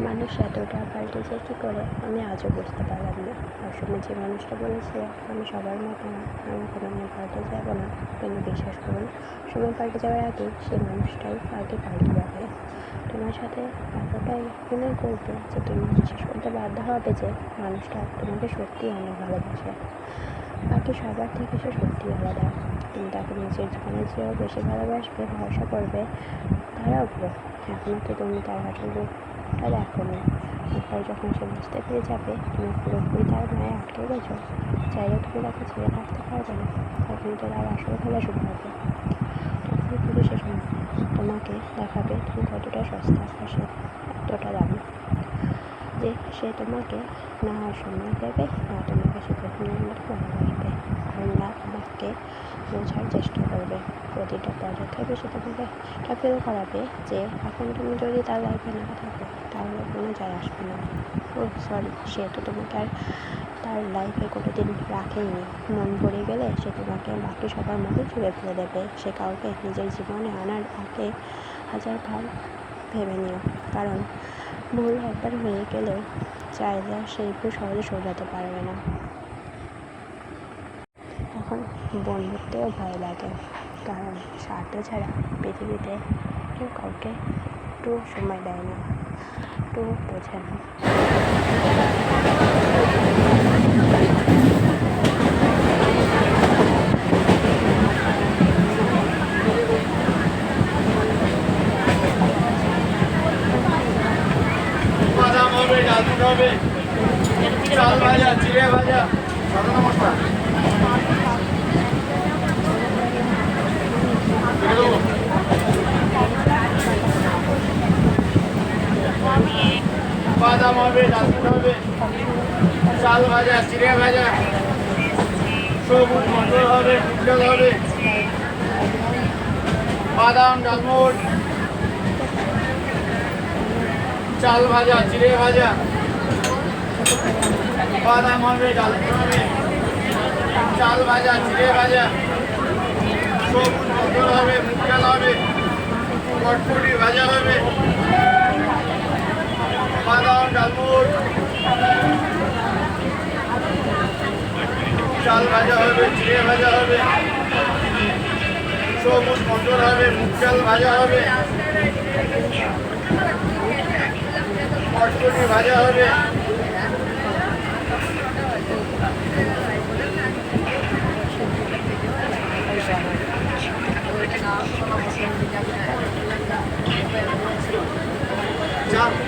মানুষ এতটা পাল্টে যায় কী করে? আমি আজও বুঝতে পারলাম না। একসময় যে মানুষটা বলেছিল আমি সবার মতো না, আমি কোনো দিন পাল্টে যাব না, কিন্তু বিশ্বাস করুন, সময় পাল্টে যাওয়ার আগে সেই মানুষটাই আগে পাল্টে যাবে। তোমার সাথে এতটাই অভিনয় করবে যে তুমি বিশ্বাস করতে বাধ্য হবে যে মানুষটা তোমাকে সত্যিই অনেক ভালোবাসে। বাকি সবার থেকে সে সত্যিই আলাদা। তুমি তাকে নিজের জীবনে যেও বেশি ভালোবাসবে, ভরসা করবে তারাও বলো এখনও তো তুমি তার আসল রূপটা দেখোনি একবার যখন সে বুঝতে পেরে যাবে, তুমি পুরোপুরি তার মায়ে আটকে গেছো চাইলেও তুমি তাকে ছেড়ে থাকতে পারবে না তখন তো তার আসল খেলা শুরু হবে। তখন সময় তোমাকে দেখাবে তুমি কতটা সস্তা আর সে এতটা দামি। যে সে তোমাকে না আর সময় দেবে না তোমাকে সে মতো ভালোবাসবে আর না তোমাকে বোঝার চেষ্টা করবে। প্রতিটা পদক্ষেপে সে তোমাকে এটা ফিল করাবে যে, এখন তুমি যদি তার লাইফে না থাকো, তাহলে কোনো যায় আসবে না। ও সরি সে তো তোমাকে আর তার লাইফে কোনো দিন রাখেইনি মন ভরে গেলে সে তোমাকে বাকি সবার মধ্যে ছুঁড়ে ফেলে দেবে। সে কাউকে নিজের জীবনে আনার আগে হাজার ভাব ভেবে নিও। কারণ ভুল একবার হয়ে গেলেও চাইলে সেই ভুল সহজে সোজাতে পারবে না। এখন বন্ধুত্বেও ভয় লাগে, কারণ স্বার্থ ছাড়া পৃথিবীতে কেউ কাউকে একটু সময় দেয় না একটু বোঝে না। চাল ভাজা চিড়ে ভাজা সাদা নমস্কার বাদাম হবে ডালমুট হবে চাল ভাজা চিড়ে ভাজা সবুজ মটর হবে মুগ হবে বাদাম ডালমুট চাল ভাজা চিড়ে ভাজা। বাদাম হবে ডাল হবে চাল ভাজা চিড়ে ভাজা সবুজ মটর হবে মুগ ডাল হবে কটকটি ভাজা হবে বাদাম ডালমুট চাল ভাজা হবে চিড়ে ভাজা হবে সবুজ মটর হবে মুগ ডাল ভাজা হবে কটকটি ভাজা হবে Yeah.